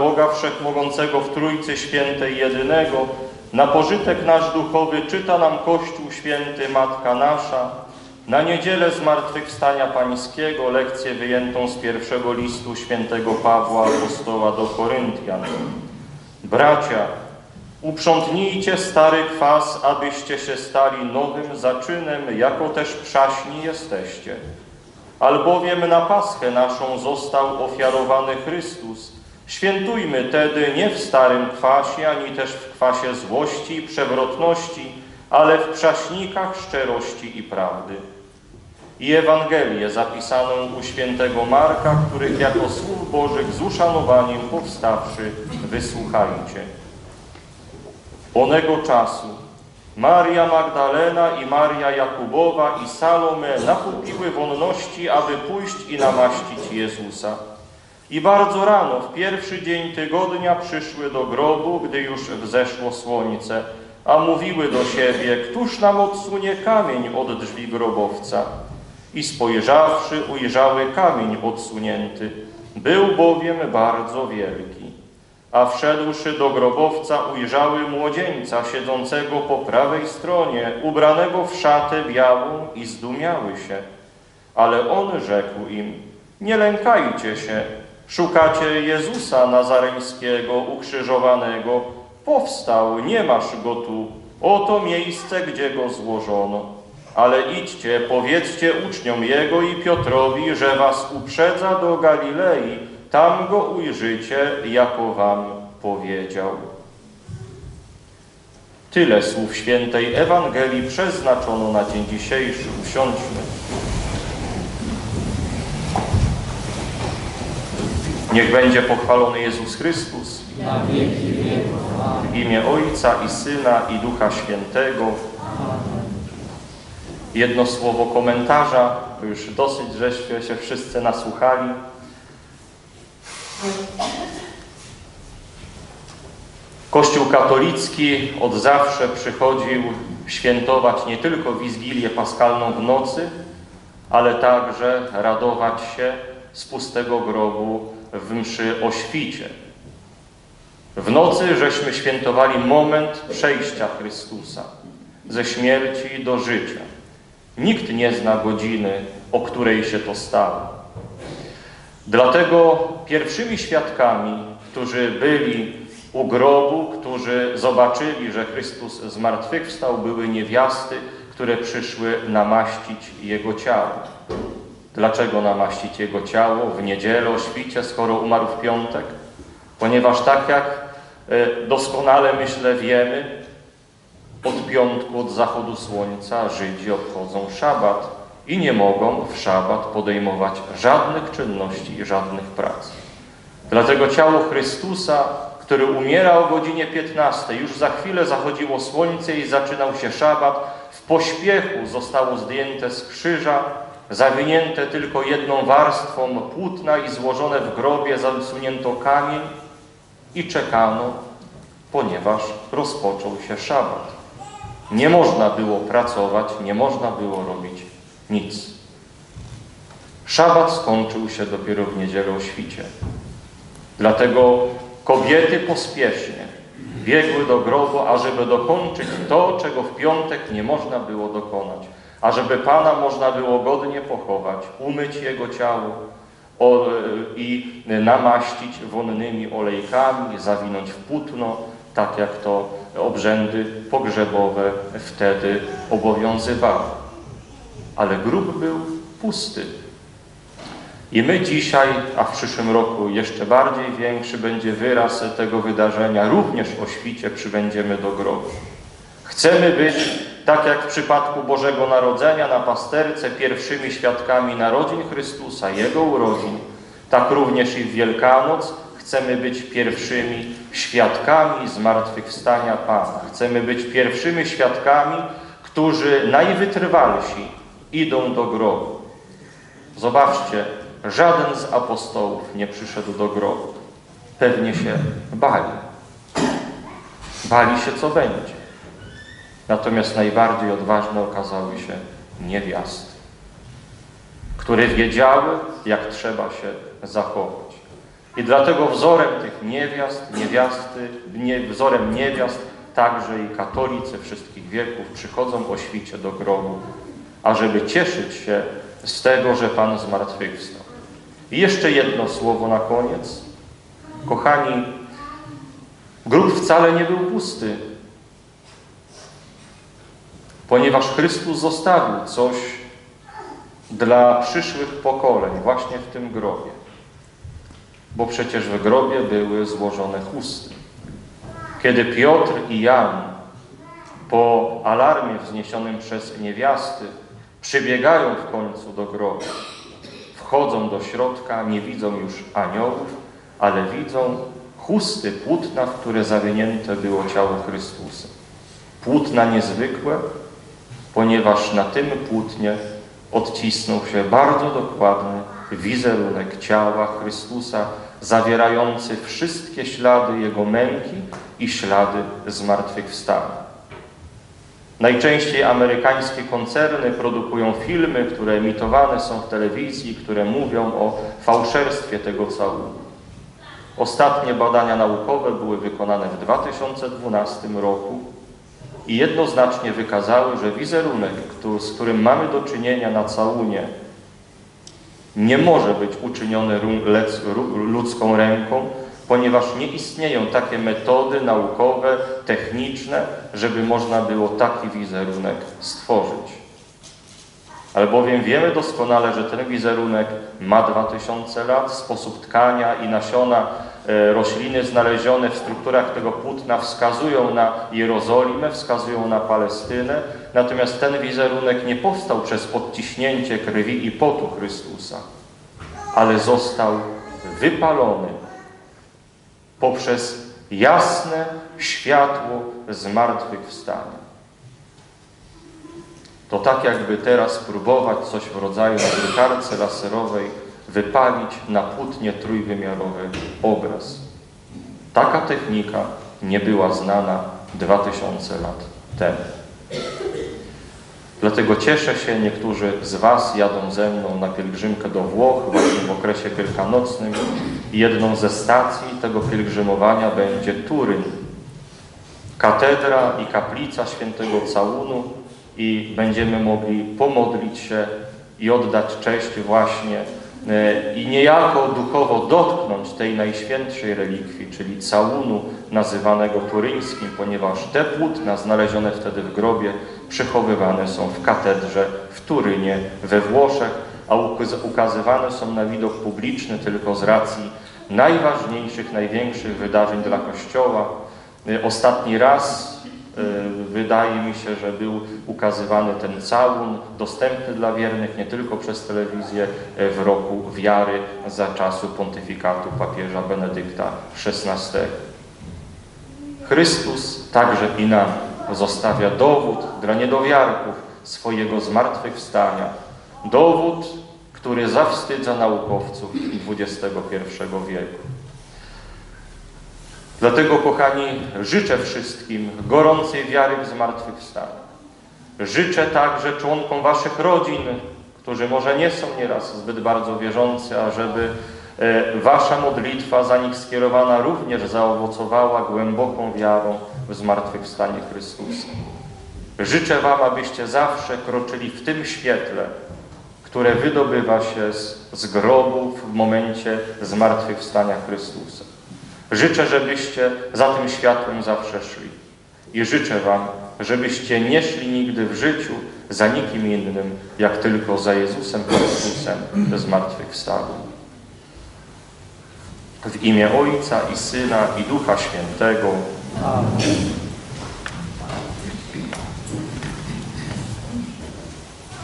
Boga Wszechmogącego w Trójcy Świętej Jedynego, na pożytek nasz duchowy czyta nam Kościół Święty Matka Nasza, na niedzielę Zmartwychwstania Pańskiego, lekcję wyjętą z pierwszego listu świętego Pawła Apostoła do Koryntian. Bracia, uprzątnijcie stary kwas, abyście się stali nowym zaczynem, jako też przaśni jesteście. Albowiem na Paschę naszą został ofiarowany Chrystus. Świętujmy tedy nie w starym kwasie, ani też w kwasie złości i przewrotności, ale w przaśnikach szczerości i prawdy. I Ewangelię zapisaną u świętego Marka, których jako słów Bożych z uszanowaniem powstawszy wysłuchajcie. Onego czasu Maria Magdalena i Maria Jakubowa i Salome nakupiły wonności, aby pójść i namaścić Jezusa. I bardzo rano, w pierwszy dzień tygodnia, przyszły do grobu, gdy już wzeszło słońce, a mówiły do siebie, któż nam odsunie kamień od drzwi grobowca? I spojrzawszy, ujrzały kamień odsunięty. Był bowiem bardzo wielki. A wszedłszy do grobowca, ujrzały młodzieńca siedzącego po prawej stronie, ubranego w szatę białą i zdumiały się. Ale on rzekł im, nie lękajcie się, szukacie Jezusa Nazareńskiego ukrzyżowanego. Powstał, nie masz go tu, oto miejsce, gdzie go złożono. Ale idźcie, powiedzcie uczniom Jego i Piotrowi, że was uprzedza do Galilei, tam go ujrzycie, jako wam powiedział. Tyle słów świętej Ewangelii przeznaczono na dzień dzisiejszy. Usiądźmy. Niech będzie pochwalony Jezus Chrystus. W imię Ojca i Syna i Ducha Świętego. Jedno słowo komentarza, już dosyć żeście się wszyscy nasłuchali. Kościół katolicki od zawsze przychodził świętować nie tylko Wizgilię Paskalną w nocy, ale także radować się z pustego grobu w mszy o świcie. W nocy żeśmy świętowali moment przejścia Chrystusa ze śmierci do życia. Nikt nie zna godziny, o której się to stało. Dlatego pierwszymi świadkami, którzy byli u grobu, którzy zobaczyli, że Chrystus zmartwychwstał, były niewiasty, które przyszły namaścić Jego ciało. Dlaczego namaścić Jego ciało w niedzielę o świcie, skoro umarł w piątek? Ponieważ tak jak e, doskonale, myślę, wiemy, od piątku, od zachodu słońca Żydzi obchodzą szabat i nie mogą w szabat podejmować żadnych czynności i żadnych prac. Dlatego ciało Chrystusa, który umiera o godzinie 15, już za chwilę zachodziło słońce i zaczynał się szabat, w pośpiechu zostało zdjęte z krzyża, zawinięte tylko jedną warstwą płótna i złożone w grobie zasunięto kamień i czekano, ponieważ rozpoczął się szabat. Nie można było pracować, nie można było robić nic. Szabat skończył się dopiero w niedzielę o świcie. Dlatego kobiety pospiesznie biegły do grobu, ażeby dokończyć to, czego w piątek nie można było dokonać. Ażeby Pana można było godnie pochować, umyć Jego ciało i namaścić wonnymi olejkami, zawinąć w płótno, tak jak to obrzędy pogrzebowe wtedy obowiązywały. Ale grób był pusty. I my dzisiaj, a w przyszłym roku jeszcze bardziej większy będzie wyraz tego wydarzenia, również o świcie przybędziemy do grobu. Chcemy być, tak jak w przypadku Bożego Narodzenia na pasterce, pierwszymi świadkami narodzin Chrystusa, Jego urodzin, tak również i w Wielkanoc chcemy być pierwszymi świadkami zmartwychwstania Pana. Chcemy być pierwszymi świadkami, którzy najwytrwalsi idą do grobu. Zobaczcie, żaden z apostołów nie przyszedł do grobu. Pewnie się bali. Bali się, co będzie. Natomiast najbardziej odważne okazały się niewiasty, które wiedziały, jak trzeba się zachować. I dlatego wzorem tych niewiast, niewiasty, nie, wzorem niewiast także i katolicy wszystkich wieków przychodzą o świcie do grobu, ażeby cieszyć się z tego, że Pan zmartwychwstał. I jeszcze jedno słowo na koniec. Kochani, grób wcale nie był pusty, ponieważ Chrystus zostawił coś dla przyszłych pokoleń właśnie w tym grobie. Bo przecież w grobie były złożone chusty. Kiedy Piotr i Jan po alarmie wzniesionym przez niewiasty przybiegają w końcu do grobu, wchodzą do środka, nie widzą już aniołów, ale widzą chusty płótna, w które zawinięte było ciało Chrystusa. Płótna niezwykłe, ponieważ na tym płótnie odcisnął się bardzo dokładny wizerunek ciała Chrystusa, zawierający wszystkie ślady Jego męki i ślady zmartwychwstania. Najczęściej amerykańskie koncerny produkują filmy, które emitowane są w telewizji, które mówią o fałszerstwie tego całunu. Ostatnie badania naukowe były wykonane w 2012 roku i jednoznacznie wykazały, że wizerunek, z którym mamy do czynienia na całunie, nie może być uczyniony ludzką ręką, ponieważ nie istnieją takie metody naukowe, techniczne, żeby można było taki wizerunek stworzyć. Albowiem wiemy doskonale, że ten wizerunek ma 2000 lat, sposób tkania i nasiona rośliny znalezione w strukturach tego płótna wskazują na Jerozolimę, wskazują na Palestynę, natomiast ten wizerunek nie powstał przez odciśnięcie krwi i potu Chrystusa, ale został wypalony poprzez jasne światło zmartwychwstania. To tak jakby teraz próbować coś w rodzaju drukarce laserowej wypalić na płótnie trójwymiarowy obraz. Taka technika nie była znana 2000 lat temu. Dlatego cieszę się, niektórzy z Was jadą ze mną na pielgrzymkę do Włoch właśnie w okresie wielkanocnym. Jedną ze stacji tego pielgrzymowania będzie Turyn, katedra i kaplica świętego Całunu i będziemy mogli pomodlić się i oddać cześć właśnie i niejako duchowo dotknąć tej najświętszej relikwii, czyli całunu nazywanego turyńskim, ponieważ te płótna znalezione wtedy w grobie przechowywane są w katedrze w Turynie we Włoszech, a ukaz- ukazywane są na widok publiczny tylko z racji najważniejszych, największych wydarzeń dla Kościoła. Y, Ostatni raz y, wydaje mi się, że był ukazywany ten całun, dostępny dla wiernych nie tylko przez telewizję y, w roku wiary za czasu pontyfikatu papieża Benedykta XVI. Chrystus także i nam zostawia dowód dla niedowiarków swojego zmartwychwstania. Dowód, który zawstydza naukowców XXI wieku. Dlatego, kochani, życzę wszystkim gorącej wiary w zmartwychwstanie. Życzę także członkom waszych rodzin, którzy może nie są nieraz zbyt bardzo wierzący, ażeby e, wasza modlitwa za nich skierowana również zaowocowała głęboką wiarą w zmartwychwstanie Chrystusa. Życzę wam, abyście zawsze kroczyli w tym świetle, które wydobywa się z, z grobu w momencie zmartwychwstania Chrystusa. Życzę, żebyście za tym światłem zawsze szli. I życzę Wam, żebyście nie szli nigdy w życiu za nikim innym, jak tylko za Jezusem Chrystusem zmartwychwstałym. W imię Ojca i Syna i Ducha Świętego. Amen.